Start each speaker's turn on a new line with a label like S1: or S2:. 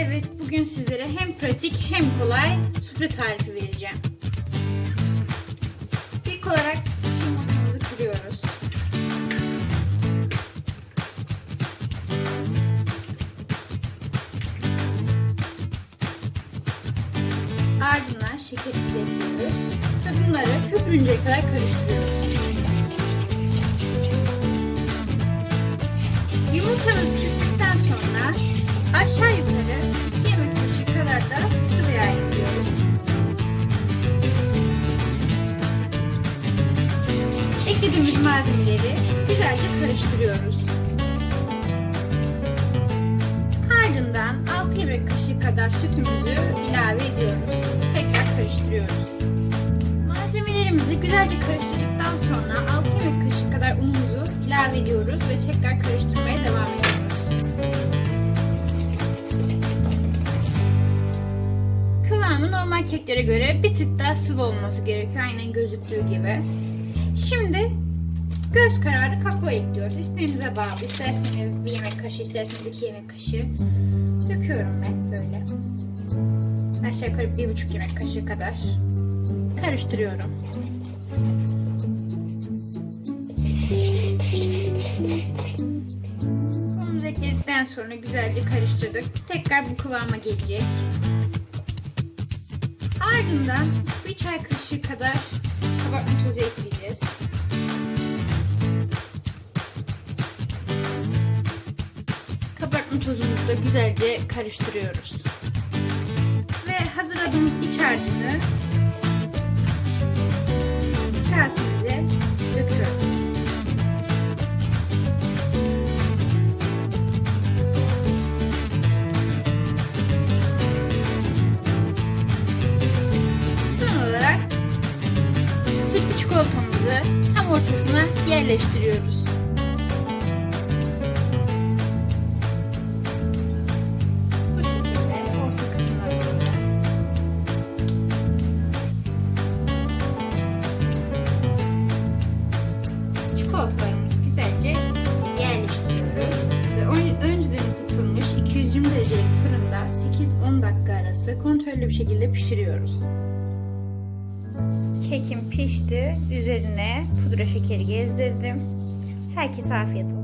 S1: Evet, bugün sizlere hem pratik hem kolay sufle tarifi vereceğim. İlk olarak yumurtamızı kırıyoruz. Ardından şekerimizi ekliyoruz ve bunları köpürünceye kadar karıştırıyoruz. Yumurtamız çırptıktan sonra Eklediğimiz malzemeleri güzelce karıştırıyoruz. Ardından 6 yemek kaşığı kadar sütümüzü ilave ediyoruz. Tekrar karıştırıyoruz. Malzemelerimizi güzelce karıştırdıktan sonra 6 yemek kaşığı kadar unumuzu ilave ediyoruz ve tekrar karıştırmaya devam ediyoruz. Kıvamı normal keklere göre bir tık daha sıvı olması gerekiyor. Aynen gözüktüğü gibi. Şimdi göz kararı kakao ekliyoruz. İsteğinize bağlı. İsterseniz bir yemek kaşığı, isterseniz iki yemek kaşığı. Döküyorum ben böyle. Aşağı yukarı bir buçuk yemek kaşığı kadar karıştırıyorum. Unumuzu ekledikten sonra güzelce karıştırdık. Tekrar bu kıvama gelecek. Ardından bir çay kaşığı kadar kabartma tozu ekleyeceğiz. Da güzelce karıştırıyoruz. Ve hazırladığımız iç harcını kasemize döküyoruz. Son olarak sütlü çikolatamızı tam ortasına yerleştiriyoruz. Arası kontrollü bir şekilde pişiriyoruz. Kekim pişti. Üzerine pudra şekeri gezdirdim. Herkese afiyet olsun.